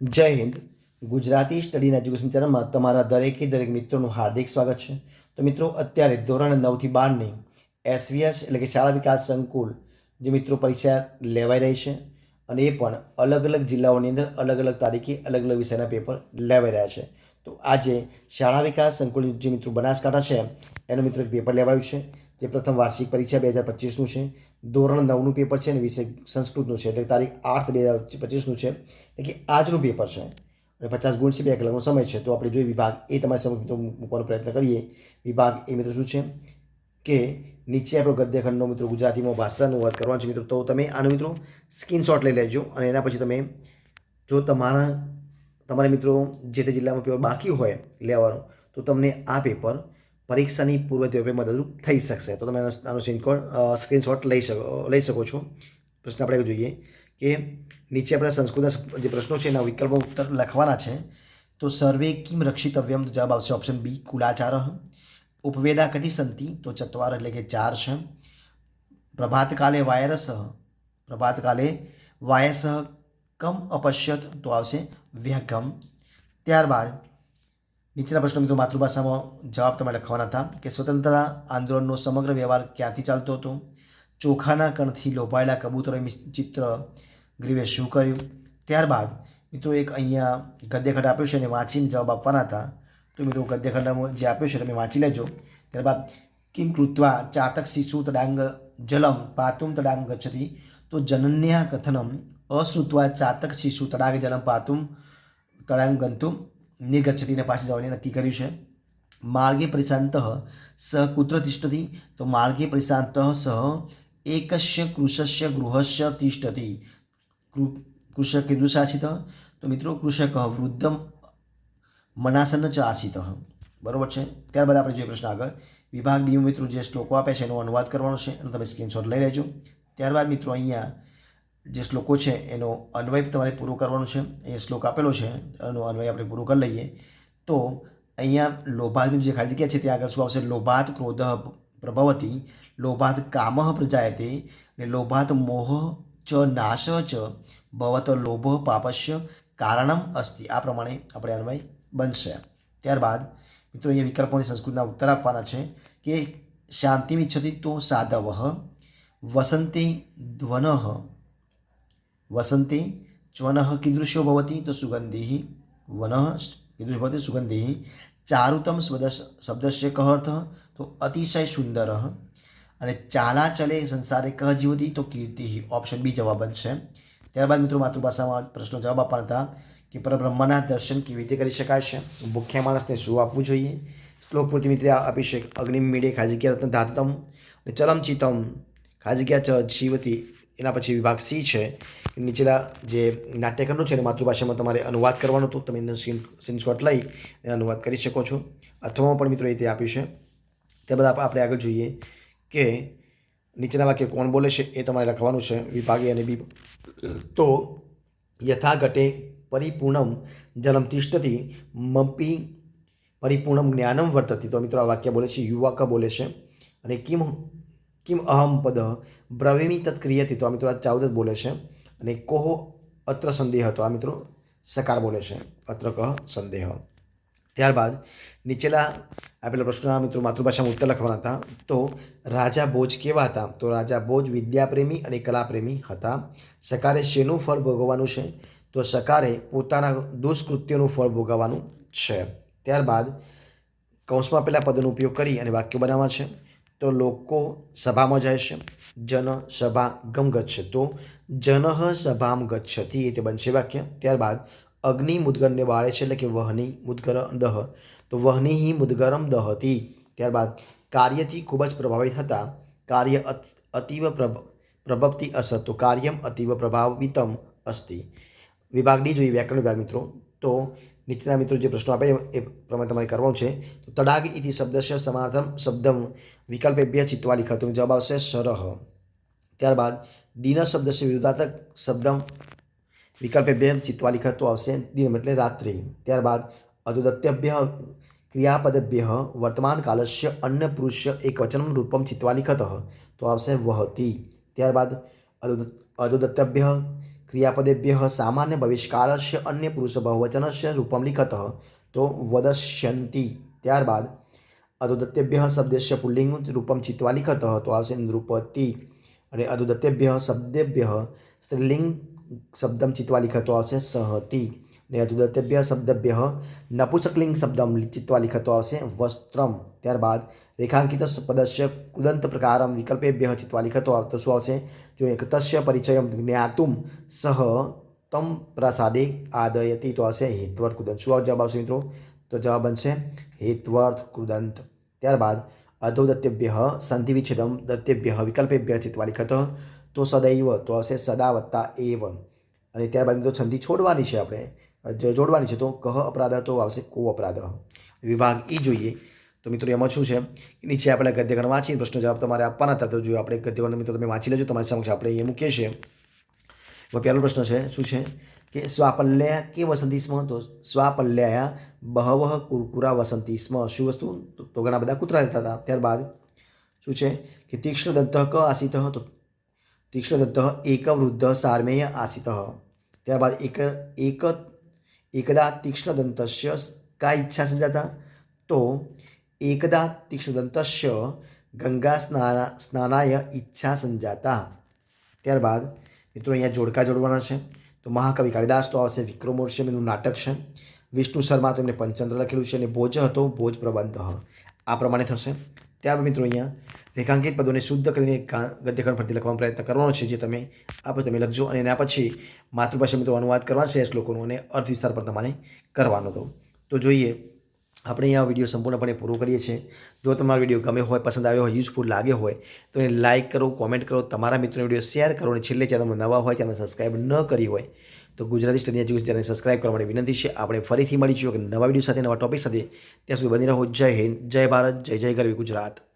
જય Hind. Gujarati study education ચેનલમાં તમારા દરેકે દરેક મિત્રોનું હાર્દિક સ્વાગત છે. તો મિત્રો, અત્યારે ધોરણ નવથી બારની એસવીએસ એટલે કે શાળા વિકાસ સંકુલ જે મિત્રો પરીક્ષા લેવાઈ રહી છે અને એ પણ અલગ અલગ જિલ્લાઓની અંદર અલગ અલગ તારીખે અલગ અલગ વિષયના પેપર લેવાઈ રહ્યા છે. તો આજે શાળા વિકાસ સંકુલ જે મિત્રો બનાસકાંઠા છે, એનું મિત્રો પેપર લેવાયું છે. જે પ્રથમ વાર્ષિક પરીક્ષા બે હજાર પચીસનું છે. ધોરણ નવનું પેપર છે અને વિષય સંસ્કૃતનું છે. એટલે તારીખ આઠ બે હજાર પચીસનું છે. એટલે કે આજનું પેપર છે. અને પચાસ ગુણ છે બે કલાકનો સમય છે. તો આપણે જોઈએ વિભાગ એ તમારી સમક્ષ મૂકવાનો પ્રયત્ન કરીએ. વિભાગ એ મિત્રો શું છે? કે નીચે આપણો ગદ્યખંડનો મિત્રો ગુજરાતીમાં ભાષાનું અનુવાદ કરવાનો છે મિત્રો. તો તમે આનો મિત્રો સ્ક્રીનશોટ લઈ લેજો અને એના પછી તમે જો તમારા તમારા મિત્રો જે તે જિલ્લામાં પેપર બાકી હોય લેવાનું, તો તમને આ પેપર પરીક્ષાની પૂર્વ તૈયારી મદદરૂપ થઈ શકશે. તો તમે આનો- સ્ક્રીનશોટ લઈ શકો લઈ શકો છો. પ્રશ્ન આપણે જોઈએ કે નીચે આપણા સંસ્કૃતના જે પ્રશ્નો છે એના વિકલ્પો ઉત્તર લખવાના છે. તો સર્વે કિમ રક્ષિતવ્યમ? તો જવાબ આવશે ઓપ્શન બી કુલાચાર ઉપવેદા કદી સંતિ? તો ચત્વાર એટલે કે ચાર છે. પ્રભાતકાલે વાયરસ. પ્રભાતકાલે વાયસ કમ અપશ્યત. તો આવશે વ્યગમ ત્યારબાદ નીચેના પ્રશ્નો મિત્રો માતૃભાષામાં જવાબ તમારે લખવાના હતા કે સ્વતંત્રતા આંદોલનનો સમગ્ર વ્યવહાર ક્યાંથી ચાલતો હતો? ચોખાના કણથી લોભાયેલા કબૂતરોએ ચિત્ર ગ્રીવે શું કર્યું? ત્યારબાદ મિત્રો એક અહીંયા ગદ્યખંડ આપ્યો છે અને વાંચીને જવાબ આપવાના હતા. તો મિત્રો ગદ્યખંડમાં જે આપ્યો છે તમે વાંચી લેજો. ત્યારબાદ, કિમ કૃત્વા ચાતક શિશુ તડાંગ જલમ પાતુમ તડાંગ ગચ્છતી. તો જનન્યા કથનમ અશ્રુત્વા ચાતક શિશુ તડાગ જલમ પાતુમ તડાંગ ગંતુમ. નિગચ્છતિને પાસે જવાની નક્કી કર્યું છે. માર્ગે પરિશાંત સ કુત્ર તિષ્ઠતી તો માર્ગે પરિશાંત સહ એકસ્ય કૃષસ્ય ગૃહસ્ય તિષ્ઠતી. કૃષક શાસિત તો મિત્રો કૃષક વૃદ્ધમ મનાસન ચ આસિત. બરોબર છે? ત્યારબાદ આપણે જોઈએ પ્રશ્ન આગળ. વિભાગ બી મિત્રો જે શ્લોકો આપે છે એનો અનુવાદ કરવાનો છે અને તમે સ્ક્રીનશોટ લઈ લેજો. ત્યારબાદ મિત્રો અહીંયા જે શ્લોકો છે, એનો અન્વય તમારે પૂરો કરવાનો છે. અહીંયા શ્લોક આપેલો છે, એનો અન્વય આપણે પૂરો કરી લઈએ. તો અહીંયા લોભાતની જે ખાલી જગ્યા છે, ત્યાં આગળ શું આવશે? લોભાત ક્રોધ પ્રભવતી, લોભાત કામઃ પ્રજાયતે અને લોભાત મોહ ચ નાશ ચ, ભવત લોભ પાપસ્ય કારણમ અસ્તિ. આ પ્રમાણે આપણે અન્વય બનશે. ત્યારબાદ મિત્રો અહીંયા વિકલ્પોની સંસ્કૃતના ઉત્તર આપવાના છે કે શાંતિમિચ્છતિ તો સાધવ, વસંતી ધ્વન વસંતે ચ્વનઃ કીદૃશો ભવતી તો સુગંધિ વનઃ કીદૃશ ભવતી સુગંધિ ચારુતમ શબ્દસ્ય કહ અર્થ તો અતિશય સુંદર અને ચાલા ચલે સંસારે કહ જીવતી? તો કીર્તિ ઓપ્શન બી જવાબ બનશે. ત્યારબાદ મિત્રો માતૃભાષામાં પ્રશ્નો જવાબ આપવાના હતા કે પરબ્રહ્મના દર્શન કેવી રીતે કરી શકાય છે? ભૂખ્યા માણસને શું આપવું જોઈએ? શ્લોક પૂર્તિ મિત્રે અભિષેક અગ્નિમ અગ્નિ મીડે ખાજગ્યા રત્ન ધાતમ ચલમ ચિતમ ખાલી ચ જીવતી એના પછી વિભાગ સી છે. નીચેલા જે નાટ્યખંડો છે એને માતૃભાષામાં તમારે અનુવાદ કરવાનો હતો. તમે એનો સીન સ્ક્રીનશોટ લઈ એને અનુવાદ કરી શકો છો. અથવામાં પણ મિત્રો એ તે આપ્યું છે. તે બધા આપણે આગળ જોઈએ કે નીચેના વાક્ય કોણ બોલે છે એ તમારે લખવાનું છે વિભાગે અને બી. તો યથા ઘટે પરિપૂર્ણમ જલમ તિષ્ઠતિ મપી પરિપૂર્ણમ જ્ઞાનમ વર્તતી. તો મિત્રો આ વાક્ય બોલે છે, યુવાક બોલે છે. અને કિમ કિમ અહમ પદ બ્રવીમી તત્ ક્રિયતી તો આ મિત્રો આ ચાવદત બોલે છે અને કોહો અત્ર સંદેહ તો આ મિત્રો સકાર બોલે છે અત્ર કહ સંદેહ ત્યારબાદ નીચેલા આપેલા પ્રશ્નના મિત્રો માતૃભાષામાં ઉત્તર લખવાના હતા તો રાજા ભોજ કેવા હતા તો રાજા ભોજ વિદ્યાપ્રેમી અને કલાપ્રેમી હતા સકારે શેનું ફળ ભોગવવાનું છે તો સકારે પોતાના દુષ્કૃત્યનું ફળ ભોગવવાનું છે ત્યારબાદ કૌંસમાં પેલા પદનો ઉપયોગ કરી અને વાક્યો બનાવવા છે તો લોકો સભામાં જાય છે. જન સભા ગમ ગચ્છ તો જન સભામ ગચ્છતી એ તે બનશે વાક્ય. ત્યારબાદ અગ્નિ મુદગરને બાળે છે એટલે કે વહની મુદગર દહ. તો વહની મુદગરમ દહતી. ત્યારબાદ કાર્યથી ખૂબ જ પ્રભાવિત હતા. કાર્ય અત- અતીવ પ્રભ, પ્રભવતી અસત. તો કાર્યમ અતિવ પ્રભાવિતમ અસ્તિ. વિભાગ ડી જોઈએ. વ્યાકરણ વિભાગ મિત્રો. તો નીચેના મિત્રો જે પ્રશ્નો આપે એ પ્રમાણે તમારે કરવાનું છે. તો તડાગ ઇતિ શબ્દસ્ય સમાર્થમ શબ્દમ બે ચિત્વા લિખતો. જવાબ આવશે સરહ. ત્યારબાદ દિન શબ્દસ્ય વિરુદ્ધાર્થક શબ્દમ બે ચિત્વા લિખતો આવશે દિન એટલે રાત્રિ. ત્યારબાદ અદુદત્યભ્ય ક્રિયાપદભ્ય વર્તમાન કાલસ્ય અન્ય પુરુષ એક વચનમ રૂપમ ચિત્વા લિખત. તો આવશે વહતી. ત્યારબાદ અદુદત્તભ્ય ક્રિયાપદેભ્ય સામાન્ય ભવિષ્યકાળસ્ય અન્ય પુરુષ બહુવચનસ્ય રૂપમ લિખત તો વદસ્યંતી ત્યારબાદ અધોદત્તેભ્ય શબ્દસ્ય પુલ્લિંગ રૂપમ ચિત્વા લિખત તો આવશે નૃપતિ અને અધુદત્તેભ્ય શબ્દેભ્ય સ્ત્રીલિંગ શબ્દમ ચિત્વા લિખતો આવશે સહતી ને અધુદત્તેભ્ય શબ્દભ્ય નપુસકલિંગ શબ્દમ ચિત્વા લિખતો આવશે વસ્ત્રમ ત્યારબાદ રેખાંકિત પદસ્ય કુદંત પ્રકારમ વિકલ્પેભ્ય ચિત્વા લિખતો આવતો શું આવશે જો એક તસ્ય પરિચયમ જ્ઞાતુમ સહ તમ પ્રસાદે આદયતી તો આવશે હેતવર્થ કુદંત શું જવાબ આવશે મિત્રો તો જવાબ બનશે હેત્વર્થ કુદંત ત્યારબાદ અધો અધોદત્તેભ્ય સંધિ વિચ્છેદમ દત્તેભ્ય વિકલ્પેભ્ય ચિત્વા લિખત તો સદૈવ તો હશે સદા વત્તા એવ અને ત્યારબાદ મિત્રો સંધિ છોડવાની છે આપણે જોડવાની છે તો કહ અપરાધ તો આવશે કો અપરાધ વિભાગ એ જોઈએ તો મિત્રો એમાં શું છે? નીચે આપણે ગદ્યગણ વાંચી પ્રશ્ન જવાબ તમારે આપવાના હતા. તો જો આપણે ગદ્યગણ મિત્રો તમે વાંચી લેજો, તમારી સમક્ષ આપણે એ મૂકીએ છીએ. એમાં પહેલો પ્રશ્ન છે, શું છે? કે સ્વાપલ્યા કે વસંતી સ્મ તો સ્વાપલ્યા બહવહ કુરકુરા વસંતી સ્મ શું વસ્તુ? તો- ઘણા બધા કૂતરા રહેતા હતા. ત્યારબાદ શું છે? કે તીક્ષ્ણ દત્ત ક આસિત, તો તીક્ષ્ણ દત્ત એક વૃદ્ધ સાર્મેય આસિત. ત્યારબાદ એક એક, એકદા તીક્ષ્ણ દંતસ્ય કા ઈચ્છા સંજાતા? તો એકદા તીક્ષ્ણ ગંગા સ્નાના સ્નાનાય ઈચ્છા સંજાતા ત્યારબાદ મિત્રો અહીંયા જોડકા જોડવાના છે તો મહાકવિ કાળિદાસ તો આવશે વિક્રમોર્ષમ એનું નાટક છે વિષ્ણુ શર્મા તો એમને પંચતંત્ર લખેલું છે અને ભોજ હતો ભોજ પ્રબંધ આ પ્રમાણે થશે ત્યારબાદ મિત્રો અહીંયા રેખાંકિત પદોને શુદ્ધ કરીને ગદ્યખંડ પરથી લખવાનો પ્રયત્ન કરવાનો છે જે તમે આપણે તમે લખજો અને એના પછી માતૃભાષા મિત્રો અનુવાદ કરવાનો છે એ શ્લોકોનો અને અર્થ વિસ્તાર પર તમારે કરવાનો હતો તો જોઈએ આપણે અહીંયા વીડિયો સંપૂર્ણપણે પૂરો કરીએ છીએ. જો તમારો વીડિયો ગમે હોય, પસંદ આવ્યો હોય યુઝફુલ લાગ્યો હોય, તો એને લાઇક કરો કોમેન્ટ કરો, તમારા મિત્રોને વીડિયો શેર કરો અને છેલ્લે ચેનલ નવા હોય ચેનલ સબસ્ક્રાઇબ ન કરી હોય, તો Gujarati study education channel subscribe કરવા માટે વિનંતી છે. આપણે ફરીથી મળીશું એક નવા વીડિયો સાથે, નવા ટોપિક સાથે. ત્યાં સુધી બની રહો. જય હિન્દ, જય ભારત, જય જય ગરવી ગુજરાત.